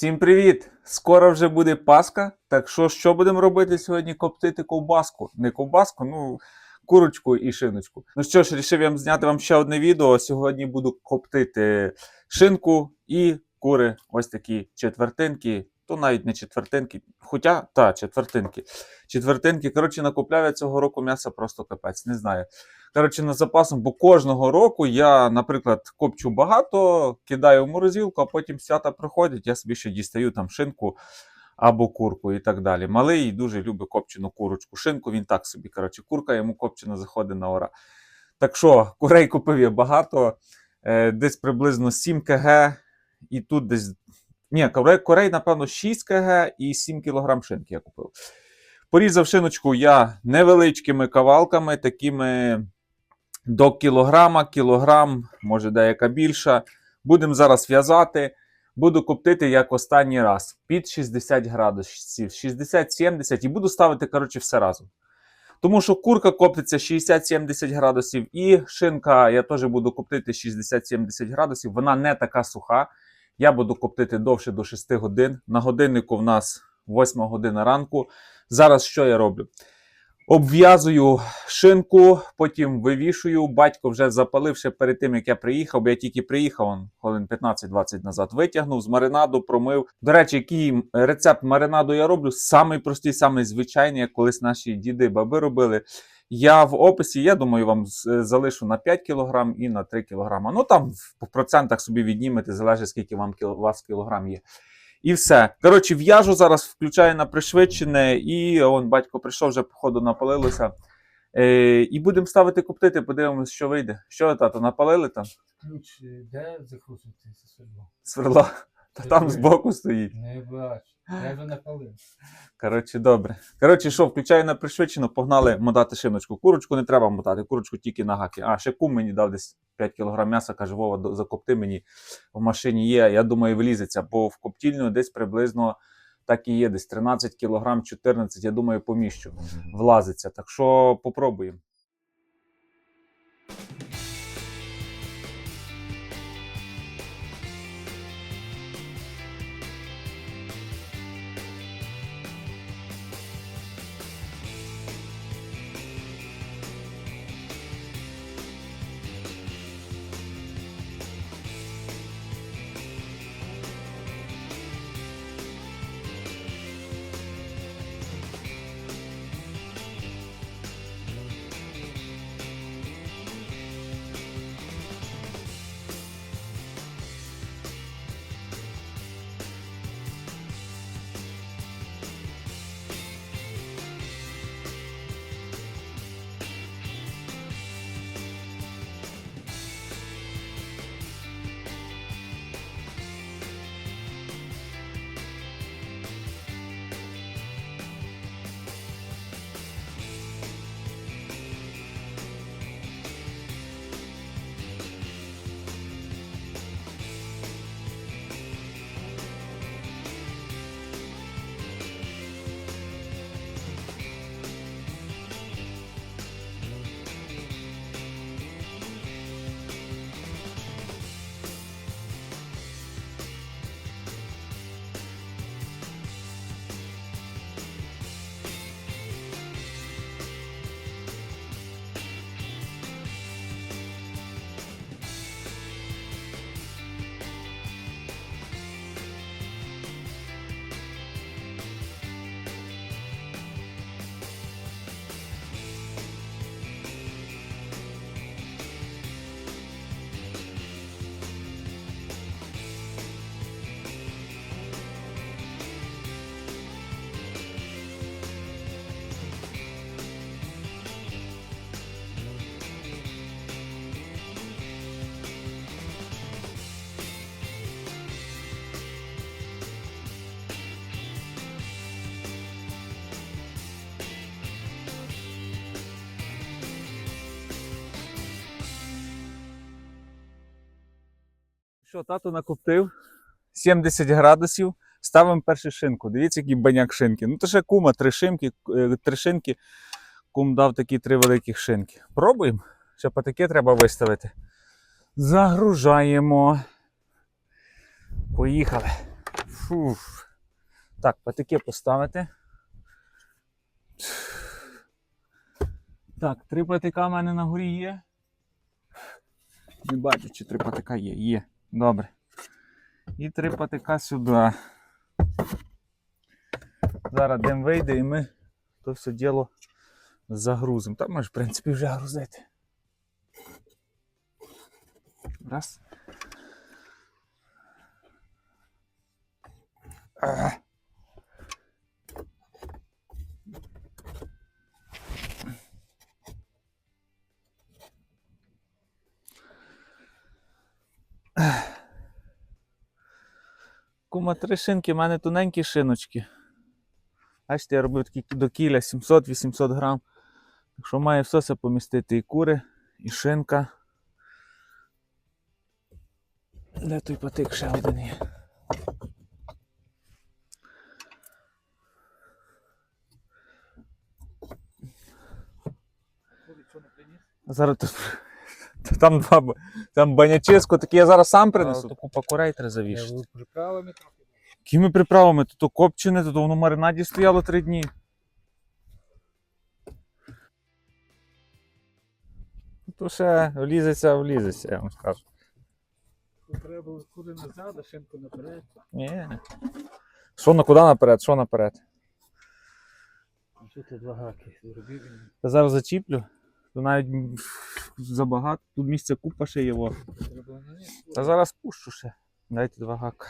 Всім привіт! Скоро вже буде Пасха. Так що, що будемо робити сьогодні? Коптити ковбаску. Не ковбаску, ну курочку і шиночку. Ну що ж, рішив я зняти вам ще одне відео. Сьогодні буду коптити шинку і кури. Ось такі четвертинки. То навіть не четвертинки, хоча та четвертинки. Четвертинки. Коротше, накупляв я цього року м'яса просто капець, не знаю. Коротше, на запасом, бо кожного року я, наприклад, копчу багато, кидаю в морозилку, а потім свята проходять, я собі ще дістаю там шинку або курку і так далі. Малий дуже любить копчену курочку. Шинку він так собі. Коротше, курка йому копчена заходить на ора. Так що, курей купив я багато, е, десь приблизно 7 кг, і тут десь. Ні, курей, напевно, 6 кг і 7 кг шинки я купив. Порізав шиночку я невеличкими кавалками, такими до кілограма, кілограм, може деяка більша. Будемо зараз в'язати. Буду коптити як останній раз під 60 градусів, 60-70 і буду ставити, коротше, все разом. Тому що курка коптиться 60-70 градусів, і шинка я теж буду коптити 60-70 градусів. Вона не така суха. Я буду коптити довше до 6 годин. На годиннику в нас 8 година ранку. Зараз що я роблю? Обв'язую шинку, потім вивішую. Батько вже запалив ще перед тим, як я приїхав, бо я тільки приїхав он, хвилин 15-20 назад. Витягнув з маринаду, промив. До речі, який рецепт маринаду я роблю? Самий простий, самий звичайний, як колись наші діди, баби робили. Я в описі, я думаю, вам залишу на 5 кг і на 3 кг. Ну там в процентах собі віднімете, залежить скільки вам у вас кілограм є. І все. Коротше, в'яжу зараз, включаю на пришвидшене, і он батько прийшов, вже походу напалилося. Е, і будемо ставити коптити, подивимось, що вийде. Що, тато, напалили там? Ключ, е, де закручується свердло? Сверло. Та там збоку стоїть. Не бачу. Я вже напалив. Коротше, добре. Коротше, що, включаю на пришвидшено, погнали мотати шиночку. Курочку не треба мотати, курочку тільки на гаки. А, ще кум мені дав десь 5 кг м'яса, каже, Вова, закопти мені в машині є. Я думаю, влізеться, бо в коптільню десь приблизно так і є, десь 13 кг, 14, я думаю, поміщу. Влазиться. Так що попробуємо. Що, тато накоптив 70 градусів. Ставимо першу шинку. Дивіться, який баняк шинки. Ну, то ще кума, три шинки, е, три шинки. Кум дав такі три великих шинки. Пробуємо. Ще патики треба виставити. Загружаємо. Поїхали. Фух. Так, патики поставити. Так, три патика в мене на горі є. Не бачу, чи три патика є. Є. Добре. І три патика сюди. Зараз дим вийде і ми то все діло загрузимо. Там може в принципі, вже грузити. Раз. А. Кума, три шинки, в мене тоненькі шиночки. Бачите, я робив такі до кіля 700-800 грам. Так що має все це помістити і кури, і шинка. Де той патик ще один є? Зараз тут. Там два. Там банячиско, таке я зараз сам принесу. А, Купа курей треба завішати. Я приправами трохи. Якими приправами? То, то копчене, то, то воно в маринаді стояло три дні. То ще влізеться, влізеться, я вам скажу. Треба куди назад, а шинку наперед. Ні. Що на куди наперед? Що наперед? Що ти два гаки зробив? Та зараз зачіплю. То навіть забагато. Тут місця купа ще низ. Та зараз пущу ще. Дайте два гака.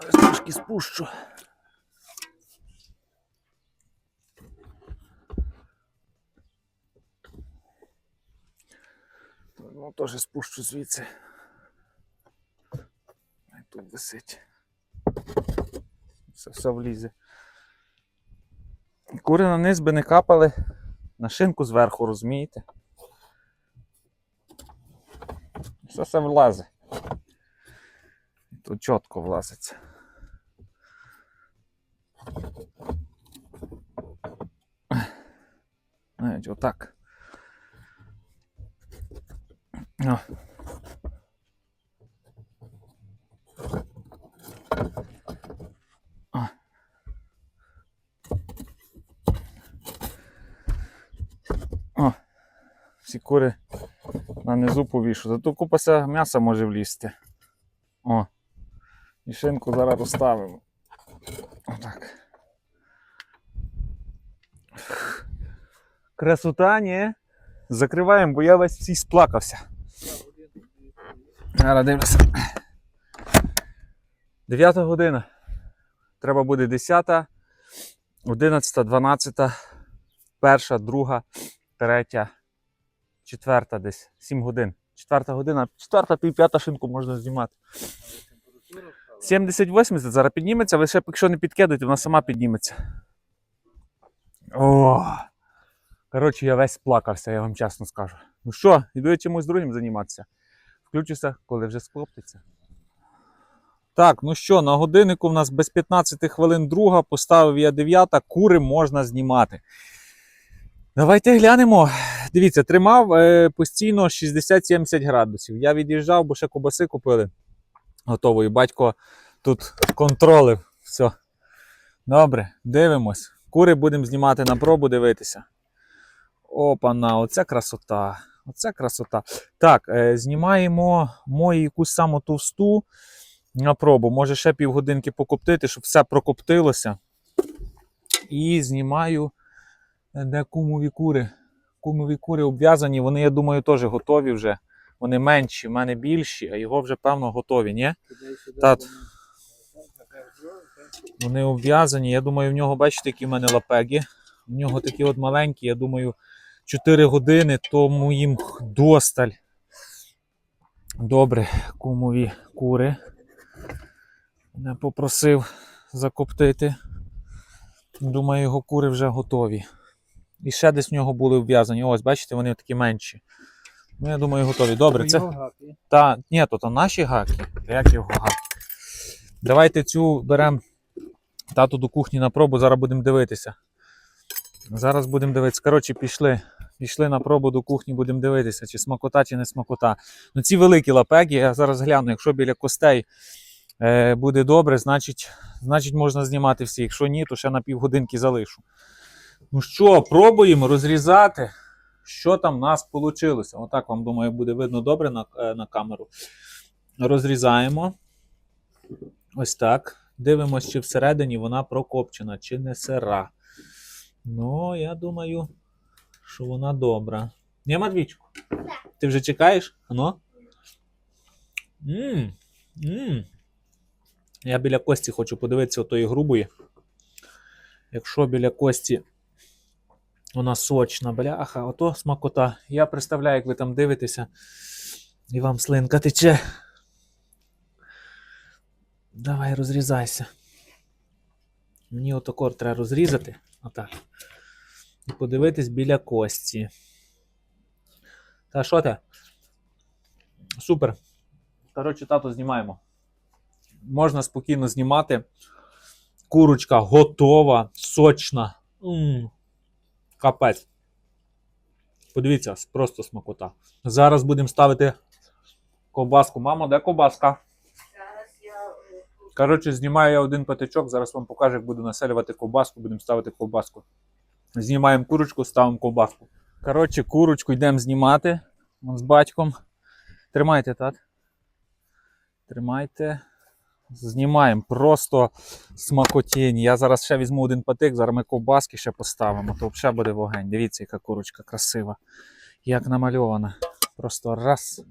Зараз трошки спущу. Ну, теж спущу звідси. Тут висить. Все, все влізе. Кури на низ би не капали на шинку зверху, розумієте? Все це влазить. Тут чітко влазиться. Навіть отак. Всі кури на низу повішу. Зато купася м'яса може влізти. О. І шинку зараз розставимо. Отак. Красота, ні? Закриваємо, бо я весь всій сплакався. Зараз дивлюся. 9 година. Треба буде 10, 11, 12, 1, 2, 3, 4 десь. 7 годин. 4 година, 4, пів 5 шинку можна знімати. 70-80 зараз підніметься, ви ще якщо не підкидуєте, вона сама підніметься. О! Коротше, я весь плакався, я вам чесно скажу. Ну що, іду я чимось другим займатися. Включуся, коли вже склоптиться. Так, ну що, на годиннику в нас без 15 хвилин друга, поставив я 9, кури можна знімати. Давайте глянемо. Дивіться, тримав е, постійно 60-70 градусів. Я від'їжджав, бо ще кобаси купили. Готової. Батько тут контролив. Все. Добре, дивимось. Кури будемо знімати на пробу, дивитися. Опана, оце красота. Оце красота. Так, е, знімаємо мою якусь саму товсту на пробу. Може ще півгодинки покоптити, щоб все прокоптилося. І знімаю, е, де кумові кури. Кумові кури обв'язані, вони, я думаю, теж готові вже. Вони менші, в мене більші, а його вже, певно, готові, ні? Туди-сюди Та- воно. Так, так, Вони обв'язані. Я думаю, в нього, бачите, які в мене лапеги. В нього такі от маленькі, я думаю, 4 години, тому їм досталь. Добре, кумові кури. Не попросив закоптити. Думаю, його кури вже готові. І ще десь в нього були вв'язані. Ось, бачите, вони такі менші. Ну, я думаю, готові. Добре, це. Та, ні, то, то наші гаки. Та Як його гаки? Давайте цю беремо тату до кухні на пробу, зараз будемо дивитися. Зараз будемо дивитися. Коротше, пішли. Пішли на пробу до кухні, будемо дивитися, чи смакота, чи не смакота. Ну, ці великі лапеги, я зараз гляну, якщо біля костей е, буде добре, значить, значить можна знімати всі. Якщо ні, то ще на півгодинки залишу. Ну що, пробуємо розрізати, що там в нас вийшло. Отак вам, думаю, буде видно добре на, е, на камеру. Розрізаємо. Ось так. Дивимося, чи всередині вона прокопчена, чи не сира. Ну, я думаю, що вона добра. Ні, Матвійчику? Ти вже чекаєш? Ано? Мм. Мм. Я біля кості хочу подивитися отої грубої. Якщо біля кості вона сочна, бляха, ото смакота. Я представляю, як ви там дивитеся, і вам слинка тече. Давай розрізайся. Мені отакор треба розрізати. Отак. І подивитись біля кості. Та що ти? Супер. Коротше, тато знімаємо. Можна спокійно знімати. Курочка готова, сочна. м Капець. Подивіться, просто смакота. Зараз будемо ставити ковбаску. Мамо, де ковбаска? Зараз я е, Коротше, знімаю я один патичок, зараз вам покажу, як буду населювати ковбаску, будемо ставити ковбаску. Знімаємо курочку, ставимо ковбаску. Коротше, курочку йдемо знімати з батьком. Тримайте, тат. Тримайте. Знімаємо просто смакотінь. Я зараз ще візьму один патик, зараз ми ковбаски ще поставимо, то взагалі буде вогень. Дивіться, яка курочка красива. Як намальована. Просто раз,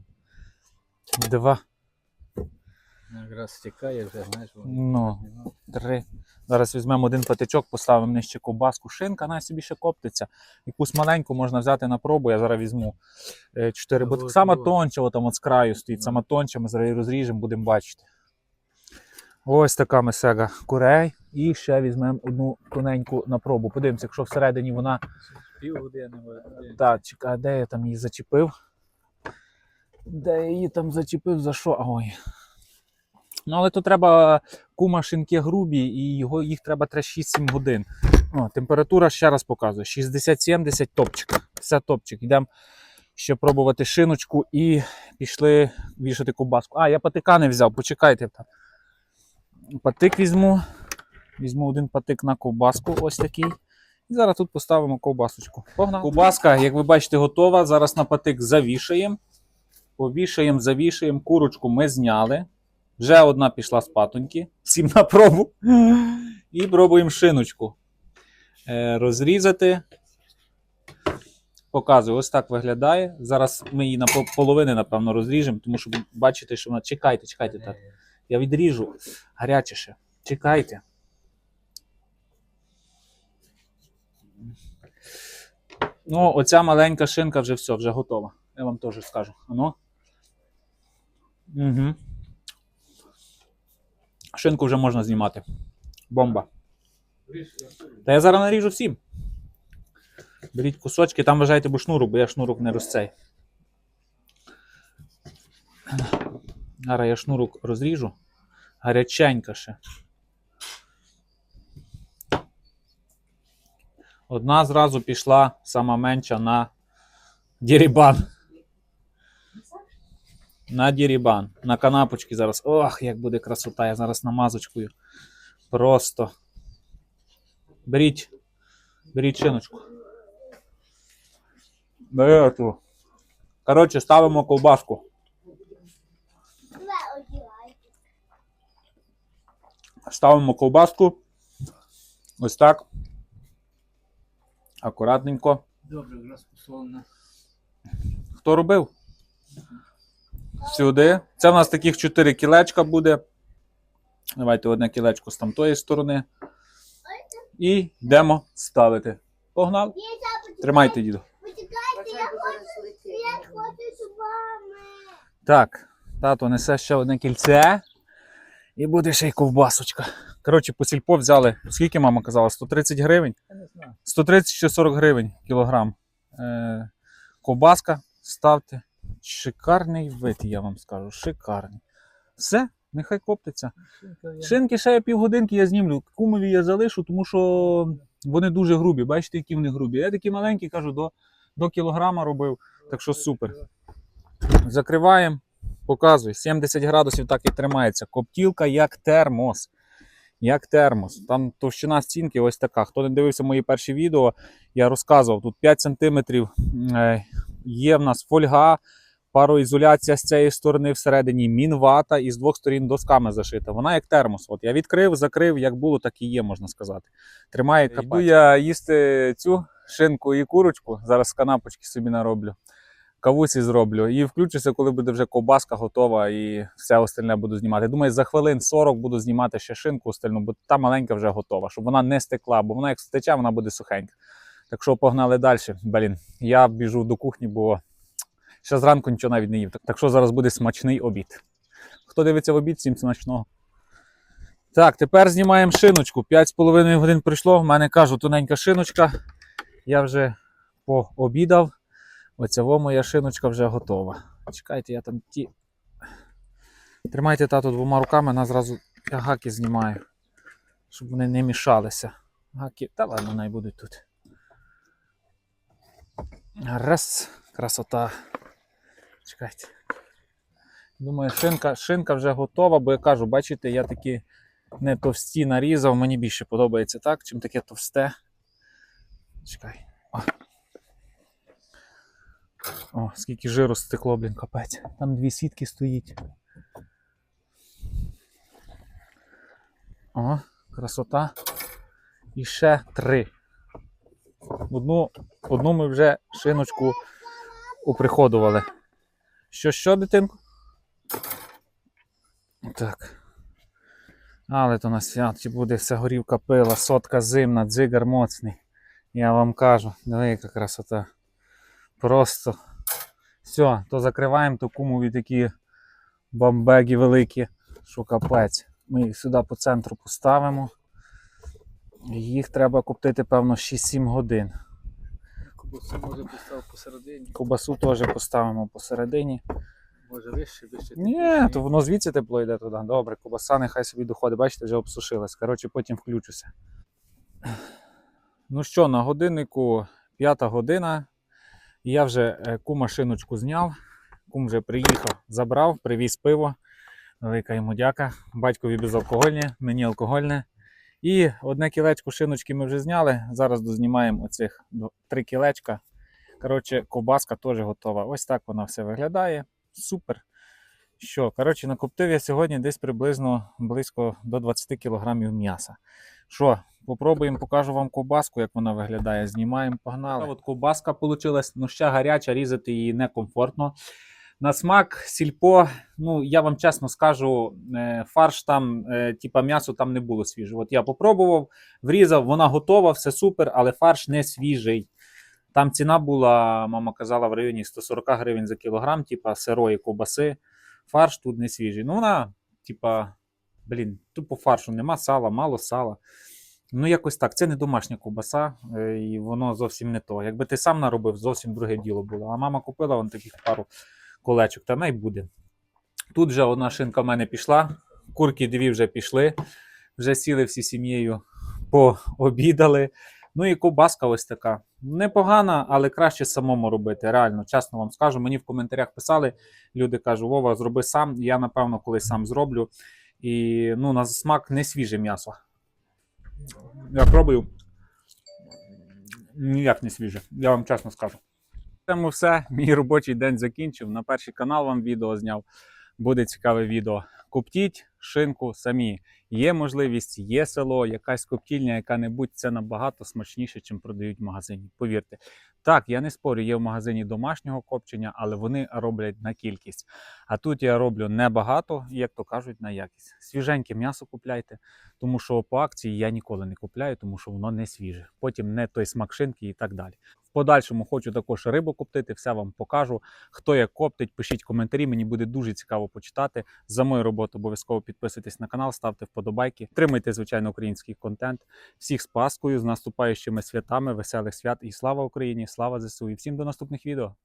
два, Якраз стікає вже, знаєш. Ну. три. Зараз візьмемо один патичок, поставимо нижче ковбаску. Шинка, вона собі ще коптиться. Якусь маленьку можна взяти на пробу, я зараз візьму е, чотири. Бо сама тонча, от там от з краю стоїть, Ну. сама тонча, ми зараз її розріжемо, будемо бачити. Ось така месега курей. І ще візьмемо одну тоненьку на пробу. Подивимося, якщо всередині вона. Півгодини. години. Так, чекай, де я там її зачепив? Де я її там зачепив, за що? Ой. Ну, але тут треба кума шинки грубі, і його, їх треба 6-7 годин. О, температура ще раз показую: 60-70 топчик. Все топчик. Йдемо ще пробувати шиночку і пішли вішати ковбаску. А, я патика не взяв, почекайте. там. Патик візьму. Візьму один патик на ковбаску, ось такий. І зараз тут поставимо ковбасочку. Погнали. Ковбаска, як ви бачите, готова. Зараз на патик завішаємо. Повішаємо, завішаємо. Курочку ми зняли. Вже одна пішла з патоньки. Всім на пробу. І пробуємо шиночку. Е, розрізати. Показую, ось так виглядає. Зараз ми її на половини, напевно, розріжемо, тому що бачите, що вона. Чекайте, чекайте так. Я відріжу. Гаряче. Чекайте. Ну, оця маленька шинка вже все, вже готова. Я вам теж скажу. Ано. Угу. Шинку вже можна знімати. Бомба. Та я зараз наріжу всім. Беріть кусочки, там вважайте, бо шнурок, бо я шнурок не розцей. Зараз я шнурок розріжу. Гаряченька ще. Одна зразу пішла сама менша на дірібан. На дірібан. На канапочки зараз. Ох, як буде красота, я зараз намазочкою. Просто. Беріть. Беріть шиночку. Бери ту. Коротше, ставимо ковбаску. Ставимо ковбаску. Ось так. Акуратненько. Добре, якраз. Хто робив? Сюди. Це в нас таких 4 кілечка буде. Давайте одне кілечко з тамтої сторони. І йдемо ставити. Погнав. Тримайте, діду. Почекайте, я хочу, я хочу з вами. Так, тато несе ще одне кільце. І буде ще й ковбасочка. Коротше, по сільпо взяли. Скільки мама казала? 130 гривень? Я не знаю. 130 чи 40 гривень кілограм. Е, ковбаска ставте. Шикарний вид, я вам скажу. Шикарний. Все, нехай коптиться. Шинки ще я півгодинки я знімлю. Кумові я залишу, тому що вони дуже грубі. Бачите, які вони грубі. Я такі маленькі, кажу, до, до кілограма робив. Так що супер. Закриваємо, Показуй. 70 градусів так і тримається. Коптілка як термос. Як термос. Там товщина стінки ось така. Хто не дивився мої перші відео, я розказував, тут 5 см є в нас фольга, пароізоляція з цієї сторони всередині, мінвата і з двох сторін досками зашита. Вона як термос. От я відкрив, закрив, як було, так і є, можна сказати. Тримає капець. Йду я їсти цю шинку і курочку. Зараз канапочки собі нароблю. Кавусі зроблю і включуся, коли буде вже ковбаска готова і все остальне буду знімати. Думаю, за хвилин 40 буду знімати ще шинку остальну, бо та маленька вже готова, щоб вона не стекла, бо вона як стече, вона буде сухенька. Так що погнали далі. Блін, я біжу до кухні, бо ще зранку нічого навіть не їв. Так що зараз буде смачний обід. Хто дивиться в обід, всім смачного. Так, тепер знімаємо шиночку. 5,5 годин пройшло. В мене кажу, тоненька шиночка. Я вже пообідав. Оця моя шиночка вже готова. Чекайте, я там ті. Тримайте тату двома руками, на зразу я гаки знімаю, щоб вони не мішалися. Гаки, та ладно, най будуть тут. Раз, красота. Чекайте. Думаю, шинка, шинка вже готова, бо я кажу, бачите, я такі не товсті нарізав, мені більше подобається так, чим таке товсте. Чекай. О. О, скільки жиру стекло, блін, капець. Там дві сітки стоїть. О, красота. І ще три. Одну, одну ми вже шиночку уприходували. Що, що, дитинку? Так. Але то на святі буде вся горівка пила, сотка зимна, дзигар моцний. Я вам кажу, диви, яка красота. Просто. Все, то закриваємо то кумові такі бамбеги великі, що капець. Ми їх сюди по центру поставимо. Їх треба коптити, певно, 6-7 годин. Кубасу може постав посередині, Ковбасу теж поставимо посередині. може вище, вище. Ні, то воно звідси тепло йде туди. Добре, ковбаса нехай собі доходить. Бачите, вже обсушилась. Коротше, потім включуся. Ну що, на годиннику п'ята година. Я вже е, кума шиночку зняв. Кум вже приїхав, забрав, привіз пиво. Велика йому дяка. Батькові безалкогольне, мені алкогольне. І одне кілечко шиночки ми вже зняли. Зараз дознімаємо оцих три кілечка. Коротше, ковбаска теж готова. Ось так вона все виглядає. Супер. Що, коротше, накоптив я сьогодні десь приблизно близько до 20 кг м'яса. Що, попробуємо, покажу вам ковбаску, як вона виглядає. Знімаємо, погнали. От ковбаска вийшла, ну ще гаряча, різати її некомфортно. На смак, сільпо, ну я вам чесно скажу, е, фарш там, е, типа м'ясо там не було свіжого. От я попробував, врізав, вона готова, все супер, але фарш не свіжий. Там ціна була, мама казала, в районі 140 гривень за кілограм, типа сирої ковбаси. Фарш тут не свіжий. Ну, вона, типа, блін, тупо фаршу нема сала, мало сала. Ну, якось так. Це не домашня ковбаса, е, і воно зовсім не то. Якби ти сам наробив, зовсім друге діло було. А мама купила вон таких пару колечок, та най буде. Тут вже одна шинка в мене пішла, курки дві вже пішли, вже сіли всі сім'єю, пообідали. Ну і ковбаска ось така. Непогана, але краще самому робити. Реально, чесно вам скажу. Мені в коментарях писали, люди кажуть, Вова, зроби сам. Я, напевно, колись сам зроблю. І ну, на смак не свіже м'ясо. Я пробую. Ніяк не свіже, я вам чесно скажу. Тому все. Мій робочий день закінчив. На перший канал вам відео зняв. Буде цікаве відео. Куптіть шинку самі. Є можливість, є село, якась коптільня, яка-небудь, це набагато смачніше, чим продають в магазині. Повірте. Так, я не спорю, є в магазині домашнього копчення, але вони роблять на кількість. А тут я роблю небагато, як то кажуть, на якість. Свіженьке м'ясо купляйте, тому що по акції я ніколи не купляю, тому що воно не свіже. Потім не той смак шинки і так далі. В подальшому хочу також рибу коптити, все вам покажу. Хто як коптить, пишіть коментарі. Мені буде дуже цікаво почитати. За мою роботу обов'язково підписуйтесь на канал, ставте вподобайки, тримайте, звичайно, український контент. Всіх з Паскою, з наступаючими святами, веселих свят і слава Україні! Слава ЗСУ! І всім до наступних відео!